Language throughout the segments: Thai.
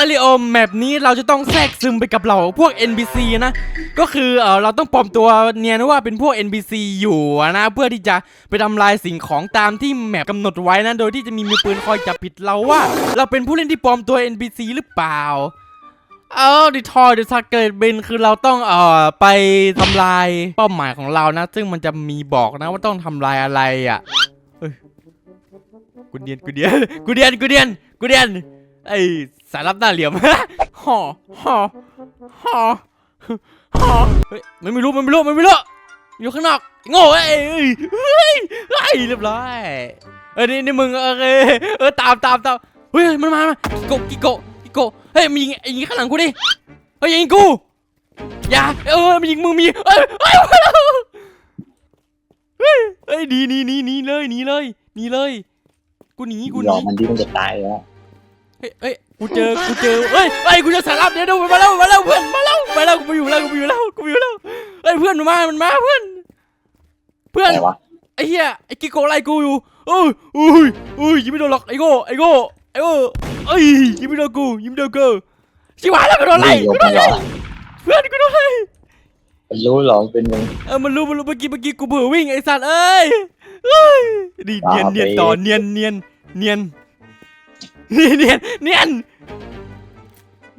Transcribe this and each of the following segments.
อริโอแมปนี้เราจะต้องแทรกซึมไปกับเราพวก NPC นะ ก็คือเออเราต้องปลอมตัวเนียนว่าเป็นพวก NPC อยู่นะ เพื่อที่จะไปทำลายสิ่งของตามที่แมปกำหนดไว้นะโดยที่จะมีมือปืนคอยจับผิดเราว่า เราเป็นผู้เล่นที่ปลอมตัว NPC หรือเปล่าเออดิทอยดิทักเกิดเบนคือเราต้องเอ่อไปทำลายเป้าหมายของเรานะ ซึ่งมันจะมีบอกนะว่าต้องทำลายอะไรอะกูเดียนกูเดียนกูเดียนกูเดียนกูเดียน ไอสายลับหน้าเหลี่ยมห่อห่อห่อห่อเฮ้ยมันไม่รู้มันไม่รู้มันไม่รู้อยู่ข้างนอกโง่เอ้เอ้ยเฮ้ยเฮ้เรียบร้อยเออนี่นี่มึงโอเคเออตามตามตามเฮ้ยมันมามากิโกกิโกกิโกเฮ้ยมึงยิงยิงข้างหลังกูดิเฮ้ยยิงกูอย่าเออมันยิงมึงมีเอ้ยเฮ้ยเฮ้ยหนีหนีหนีหนีเลยหนีเลยหนีเลยกูหนีกูหหลนีอกมันที่มันจะตายแล้ว เฮ้ยเฮ้ยกูเจอ กูเจอเฮ้ยเฮ้ยกูเจอสารลับเดี๋ยวดูมาแล้วมาแล้วเพื่อนมาแล้วมาแล้วกูไปอยู่แล้วกูไปอยู่แล้วกูไปอยู่แล้วเฮ้ยเพื่อนมันมา มันมาเพื่อน เพื่อน อะไรวะไอ้เหี้ยไอ้กิโกไล่กูอยู่เอ้ยอุ้ยอุ้ยยิงไม่โดนหรอกไอ้โง่ไอ้โง่ไอ้โง่เอ้ยยิงไม่โดนกูยิงไม่โดนกูชิบหายแล้วกูโดนไล่นี่ยกูกโดมันนเหรไล่อเพื่อนกูโดนไล่มันรู้เหรอเป็นมึง เออมันรู้มันรู้เมื่อกี้เมื่อกี้กูเบื่อวิ่งไอ้สัตว์เอ้ยเอ้ยนี่เนียนเนียนต่อเนียนเนียนเนียน นี่เนียนเนียน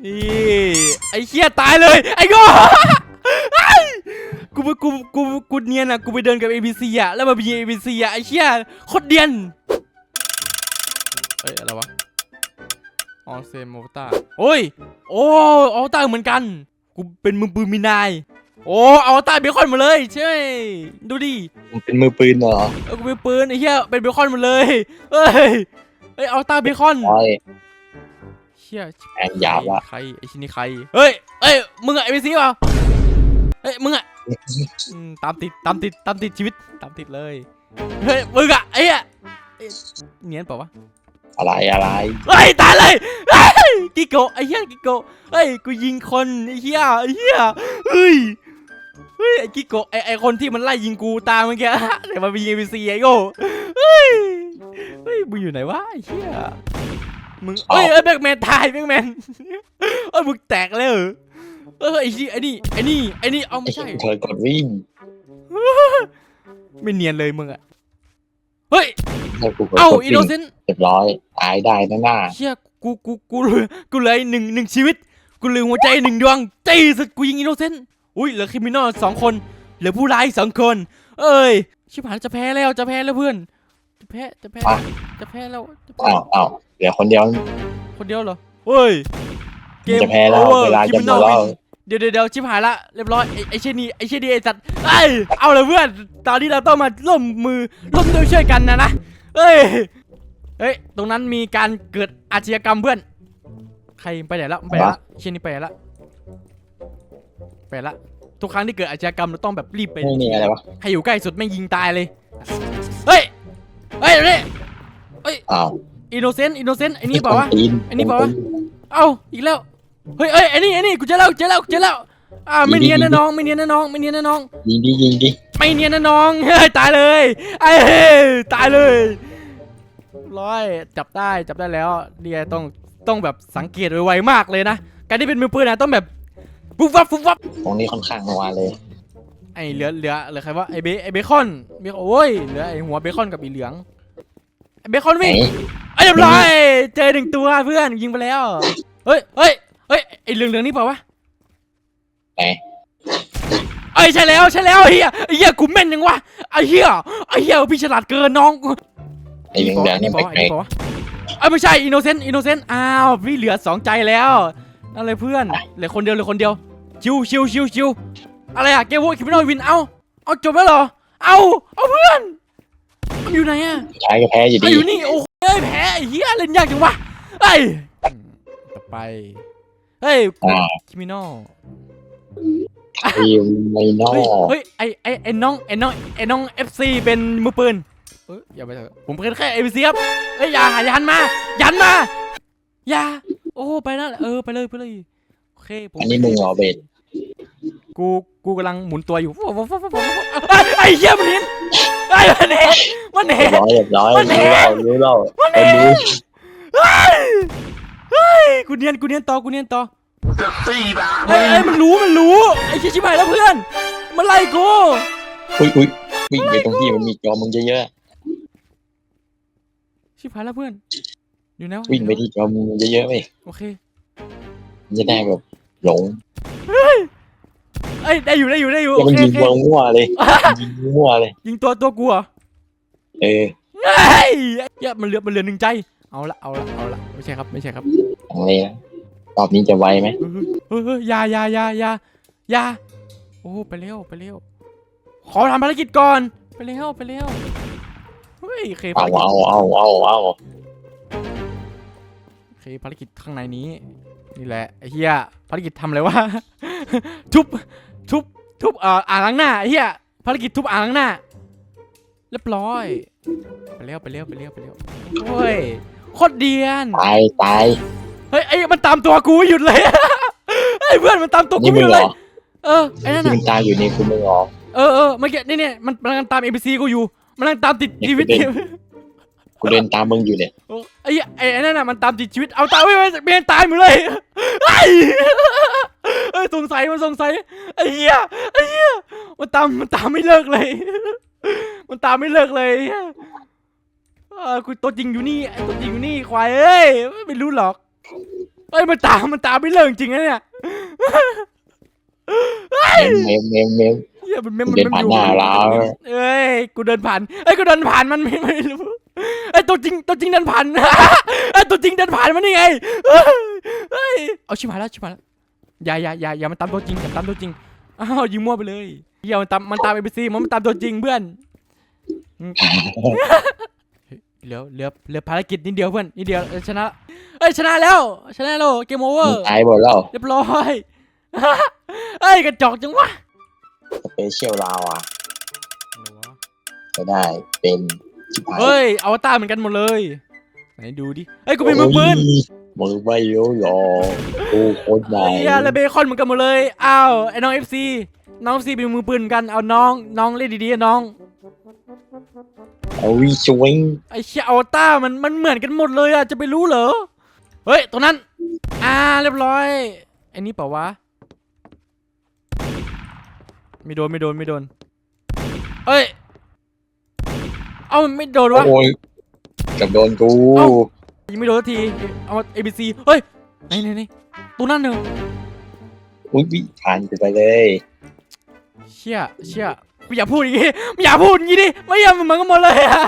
นี่ไอ้เหี้ยตายเลย ไอ้โง่ไอ้กูไปกูกูกูเนียนอะกูไปเดินกับ ABC อะแล้วมาบี ABC อะไอ้เหี้ยโคตรเดียนเอ้ยอะไรวะออเซมโมต้าโอ้ยโอ้ออต้าเหมือนกันกูเป็นมือปืนมีนายโอ้ออต้าเบคอนหมาเลยใช่ดูดิมึงเป็นมือปืนเหรอเออกูเป็นปืนไอ้เหี้ยเป็นเบคอนหมดเลยเอ้ยเอ้ยออต้าเบคอนโอ้ยเชี่ยแอนหยาบละใครไอ้ชิ้นนี้ใครเฮ้ยเอ้ยมึงอะไอพีซีเปล่าเฮ้ยมึงอะ อืมตามติดตามติดตามติดชีวิตตามติดเลยเฮ้ยมึงอะไอ้อะเอ้ยเนียนเปล่าวะอะไรอะไรเฮ้ยตายเลยเฮ้ยกิโกะไอ้เหี้ยกิโกะเฮ้ยกูยิงคนไอ้เหี้ยไอ้เหี้ยเฮ้ยเฮ้ยไอ้กิโกะไอ้ไอ้คนที่มันไล่ยิงกูตามเมื่อกี้ เดี๋ยวมามีเอพีซีไอ้โง่เฮ้ยเฮ้ย มึงอยู่ไหนวะไอ้เหี้ยมึงเอ้ยเอ้ยแบกแมนตายแบกแมนเอ้ยมึงแตกเลยเหรอเออไอ้ที่ไอ้นี่ไอ้นี่ไอ้นี่เอาไอ้ไม่ใช่ เธอกดวิ่งไม่เนียนเลยมึงอะเฮ้ยถ้ากูกดเอ้ากดอิวิ่นโนงเซนต์เรียบร้อยตายได้นะหน้าเชี่ยกูกูกูเหลือกูเหลือหนึ่งหนึ่งชีวิต กูเหลือหัวใจหนึ่งดวงตีสุดกูยิงอินโนเซนต์อุ้ยเหลือคริมินอลสองคนเหลือผู้ร้ายสองคน เอ้ยชิบหายจะแพ้แล้วจะแพ้แล้วเพื่อน จะแพ้จะแพ้อะจะแพ้แล้วจะแพ้อ้าวอ้าวเดี๋ยวคนเดียว คนเดียวเหรอเฮ้ยจะแพ้แล้ว over เวลาจะหมด criminal แล้ว win เดี๋ยวเดี๋ยวเดี๋ยวชิบหายละเรียบร้อยไอ้ไอ้เช่นนี้ไอ้เช่นนี้ไอ้สัตว์เอ้ยเอาเลยเพื่อนตอนนี้เราต้องมาร่วมมือร่วมด้วยช่วยกันนะนะเอ้ยเฮ้ยตรงนั้นมีการเกิดอาชญากรรมเพื่อน ใครไปไหนแล้วไปไหนละเช่นนี้ไปไหนละไปไหนละทุกครั้งที่เกิดอาชญากรรมเราต้องแบบรีบไปไม่มีอะไรวะให้อยู่ใกล้สุดไม่งยิงตายเลย เฮ้ยเฮ้ยเดี๋ยวนี่อ้าวอินโนเซนต์อินโนเซนต์ไอ้นี่เปล่าวะตีนอันนี้เปล่าวะ เอ้าอีกแล้ว เฮ้ยเอ้ยไอ้นี่ไอ้นี่กูเจอแล้วเจอแล้วเจอแล้ว อ่าไม่เนียนนะน้องไม่เนียนนะน้องไม่เนียนนะน้อง ยิงดิยิงดิไม่เนียนนะน้องเฮ้ยตายเลยไอ้เฮ้ยตายเลยร้อยจับได้จับได้แล้วเนี่ยต้องต้องแบบสังเกตไวๆมากเลยนะ การที่เป็นมือปืนนะต้องแบบฟุบวับฟุบวับตรงนี้ค่อนข้างนัวเลย ไอ้เหลือเหลือเหลือใครวะไอ้เบไอ้เบคอนเบคอนโอ้ยเหลือไอ้หัวเบคอนกับอีเหลืองไอ้เบคอนไหนวิ่งไอ้ยเรียบร้อยเจอหนึ่งตัวเพื่อนยิงไปแล้วเฮ้ยเฮ้ยเฮ้ยไอ้เหลืองเหลืองๆนี่เปล่าวะไหนไอ้ยใช่แล้วใช่แล้วไอ้เหี้ยไอ้เหี้ยกูแม่นยังวะไอ้เหี้ยไอ้เหี้ยพี่ฉลาดเกินน้องไอ้เหลืองเหลืองนี่นี่เปแปล่าวะอันลนี้กเปล่าวะไอ้ยไม่ใช่อินโนเซนต์อินโนเซนต์อ้าวพี่เหลือสองใจแล้วนั่นเลยเพื่อนเหลือคนเดียวเหลือคนเดียวชิวชิวชิวชิว อะไรอะเกมโวคิมโนวิน เอาเอาจบแล้วเหรอ เอาเอาเพื่อนมันอยู่ไหนอะๆสุดท้ายก็แพ้อยู่ไอ้ดีอยู่นี่ โอ้โหเอ้ยแพ้ไอ้เหี้ยเล่นยากจังวะไอ้ยต่อไป เฮ้ยอ่า คิมิโนทีมไมโน่เฮ้ยเฮ้ยไอไอไอน้องไอน้องไอน้องเอฟซีเป็นมือปืนเอ้ยอย่าไปเถอะผมเป็นแค่เอฟซีครับเอ้ยอย่าอย่าหันมาอย่าหันมาอย่าโอ้ไปแล้วเออไปเลยไปเลยโอเคผมอันนี้มึงเหรอเบส กูกูกำลังหมุนตัวอยู่ไอ้ไอ้เหี้ยมันเห็นไอ้มันเห็นมันเรีเห็ยนบร้อยเรียบร้อยมันแหรู้กแล้วรู้แล้วมันไอ้เห็นรู้เฮ้ยเฮ้ยกูเนียนกูเนียนต่อกูเนียนต่อเฮ้ยเฮ้ยมันรู้มันรู้ไอ้เชี่ยชิบหายแล้วเพื่อนมันไล่กูอุ้ยอุ้ยวิ่งไปตรงที่มันมีจอมึงเยอะชิบหายแล้วเพื่อนอยู่ไหนวะๆวิ่งไปที่จอมึงเยอะๆไปโอเคมันจะได้แบบหลงเอ้ยได้อยู่ได้อยู่ได้อยู่แล้วโอมันเคยิโองเคตัวมั่วเลย ยิงมั่วเลย ยิงตัวตัวกูเหรอเออเฮ้ยเหี้ยมันเหลือมันเหลือหนึ่งใจ เอาละเอาละเอาละไม่ใช่ครับไม่ใช่ครับ อะไรนะรอบนี้จะไวไหมเฮ้ยเฮ้ยเฮ้ยอยาอยาอยาอยาอยาโอ้ ไปเร็ว ไปเร็ว ขอทำภารกิจก่อน ไปเร็ว ไปเร็ว เฮ้ยโอเคภาเอารกิจเอาเอาเอาเอาโอเคภารกิจข้างในนี้ นี่แหละไอ้เหี้ยภารกิจทำอะไรวะ ทุบ ทุบทุบเอ่ออ่างล้างหน้าไอ้เหี้ยภารกิจทุบอ่างล้างหน้าเรียบร้อย ไปเร็วไปเร็วไปเร็วไปเร็วโอ้ยโคตรเดียน ตายตายเฮ้ยไอ้มันตามตัวกูไม่หยุดเลย ไอ้ยเพื่อนมันตามตัวกูนี่ไม่มึหงยุดเหรเลยอเออไอ้นั่นที่น่ะมึงตายอยู่นี่คือมึงเหรอเออเออเมื่อกี้นี่เนี่ยมันมันกำลังตามเอ็ซีกูอยู่ มันกำลังตามติดชีวิตเด็ก กูเดินตามมึงอยู่เนี่ยโอ้ไอ้เหี้ยไอ้ไอ้นั่นน่ะมันตามติดชีวิตเอาตายไม่ไม่ไม่ตายหมดเลยไอ้เอ้ยสงสัยมันสงสัยไอ้เหี้ยไอ้เหี้ยมันตามมันตามไม่เลิกเลย มันตามไม่เลิกเลยเออกูตัวจริงอยู่นี่ไอ้ตัวจริงอยู่นี่ควายเอ้ยไม่รู้หรอกเอ้ยมันตามมันตามไม่เลิกจริงนะเนี่ยเมมเมมเมมเหี้ยมันไม่กูมันเดินไม่ผ่านอยู่หน้าเราเอ้ยกูเดินผ่านเอ้ยกูเดินผ่านมันไม่ไม่รู้เอ้ยตัวจริงตัวจริงเดินผ่านเอ้ยตัวจริงเดินผ่านมันนี่ไงเอ้ยเอ้ยเอาชิบหายแล้วชิบหายแล้วอย่าอย่าอย่าอย่ามันตามตัวจริงอย่าตามตัวจริงอ้าวยิงมั่วไปเลยเหี้ยมันตามมันตามเอ c มันมันตามตัวจริงเพื่อนอืมเฮ้ยเหลือเหลือเหลือภารกิจนิดเดียวเพื่อนนิดเดียวเอ้ยชนะเอ้ยชนะแล้วชนะแล้วเกมโอเวอมึงร์ตายหมดแล้วเรียบร้อยเอ้ยกระจอกจังวะสเปเชียลลาวอะจะได้เป็นชิบหาย เฮ้ยอวตารเหมือนกันหมดเลยไหนดูดิเฮ้ยกูมีมือปืนโอ้ยมือไม่เยอะหรอกกูโคตรใหญ่ไอ้เหี้ยแล้วเบคอนเหมือนกันหมดเลยอ้าวไอ้น้องเอฟซีน้องเอฟซีเป็นมือปืนเหมือนกันเอาน้องน้องเล่นดีๆนะน้องเอาวิชวิงไอ้เชี่ยอวตารมันมันเหมือนกันหมดเลยอะจะไปรู้เหรอเฮ้ยตรงนั้น อ่าเรียบร้อยไอ้นี่เปล่าวะไม่โดนไม่โดนไม่โดนเอ้ย เอ้ามันไม่โดนวะ โอ้ยกับโดนกู เอ้า ยังไม่โดนสักที เอาเอ c เฮ้ยไหนไหนไหนตัวนั้นเนอะอุ้ยวิผ่านไปเลยเชี่ยเชี่ยไม่อยากพูดอย่างงี้ไม่อยากพูดอย่างงี้ดิไม่อยากมันเหมือนกันหมดเลยอะ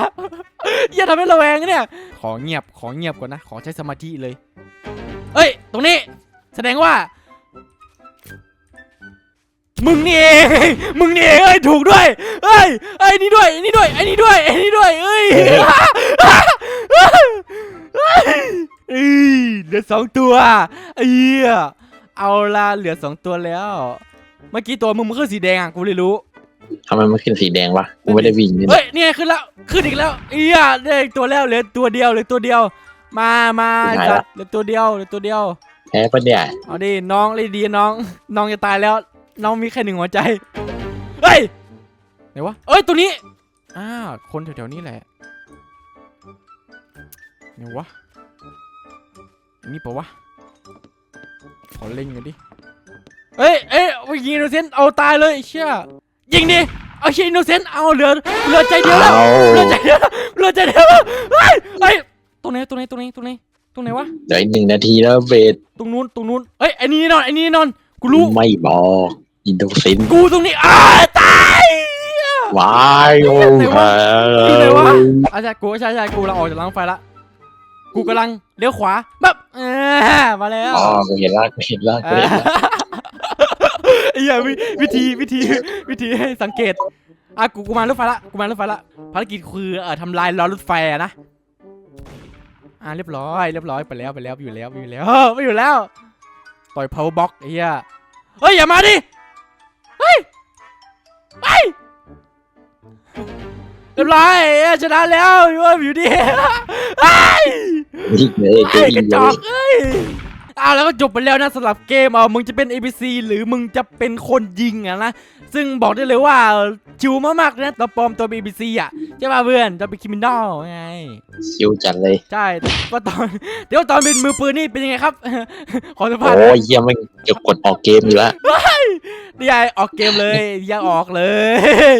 อย่าทำให้ระแวงนะเนี่ย ขอเงียบขอเงียบก่อนนะ ขอใช้สมาธิเลย เอ้ย ตรงนี้ แสดงว่า มึงนี่เอง มึงนี่เองเอ้ยถูกด้วย เอ้ยไอ้นี่ด้วยไอ้นี่ด้วยไอ้นี่ด้วยไอ้นี่ด้วยเอ้ยเอ้ยเหลือสองตัวไอ้เหี้ยเอาละเหลือสองตัวแล้ว เมื่อกี้ตัวมึงมันคือสีแดงอะกูเลยรู้ทำไมมันขึ้นสีแดงวะกูไม่ได้วิ่งนี่เฮ้ยเนี่ยขึ้นแล้วขึ้นอีกแล้วเอียได้อีกตัวแล้วเหลือตัวเดียวเหลือตัวเดียว มามาจัดเหลือตัวเดียวเหลือตัวเดียวแพ้ปะเนี่ยเอาดิน้องเลยดีน้อง น้องจะตายแล้ว น้องมีแค่หนึ่งหัวใจ เฮ้ย ไหนวะ เอ้ย ตัวนี้อ้าวคนแถวๆนี้แหละไหนวะอันนี่ปะวะ ขอเล่งกันดิ เอ้ย เอ้ยเอายิงอินโนเซนต์ เอาตายเลยไอ้เชี่ย ยิงดิ เอาเชี่ยอินโนเซนต์ เอาเหลือ เหลือใจเดียวแล้วเอาเลือดใจเดียวเลือดใจเดียวเฮ้ยเฮ้ยตรงไหน ตรงไหน ตรงไหน ตรงไหน ตรงไหนวะ เดี๋ยวอีกหนึ่งนาทีแล้วเบสตรงนู้น ตรงนู้นเฮ้ยไอ้นี่แน่นอนไอ้นี่แน่นอน กูรู้ ไม่บอก อินโดซินกูตรงนี้อ้าตายวายโอ้ไหนวะโหอยู่ไหนวะอาใช่กูใช่ใช่กูเราออกจากรางรถไฟละกูกำลังเลี้ยวขวาแบบเออมาแล้วอ๋อกูเห็นละกูเห็นละกูเห็นละไอ้เหี้ยวิวิธีวิธีวิธีให้สังเกตอะกูกูมารถไฟละกูมารถไฟละภารกิจคือเอ่อทำลายล้อรถไฟอะนะอะเรียบร้อยเรียบร้อยไปแล้วไปแล้วไปอยู่แล้วไปอยู่แล้วไปอยู่แล้ว ต่อย power box ไอ้เหี้ยเฮ้ยอย่ามาดิ ยบร้อยเอ้ยชนะแล้วอยู่ว่าอยู่ดิเฮ้ยนี่เลยกูเฮ้ยอิกระนจเลอกยเอ้ยอ้าวแล้วก็จบไปแล้วนะสำหรับเกมเออมึงจะเป็น ABC หรือมึงจะเป็นคนยิงอะนะซึ่งบอกได้เลยว่าเออชิวมากๆนะเราปลอมตัวเป็น ABC อะใช่ป่ะเพื่อนจะเป็นคิมินอลไง ชิวจัดเลยใช่ว่าตอน เดี๋ยวตอนเป็นมือปืนนี่เป็นยังไงครับ ขอสัมภาษณ์โอ้ยเยี่ยมไม่งจะกดออกเกมอยู่แล้วนี่ไงออกเกมเลยยังออกเลย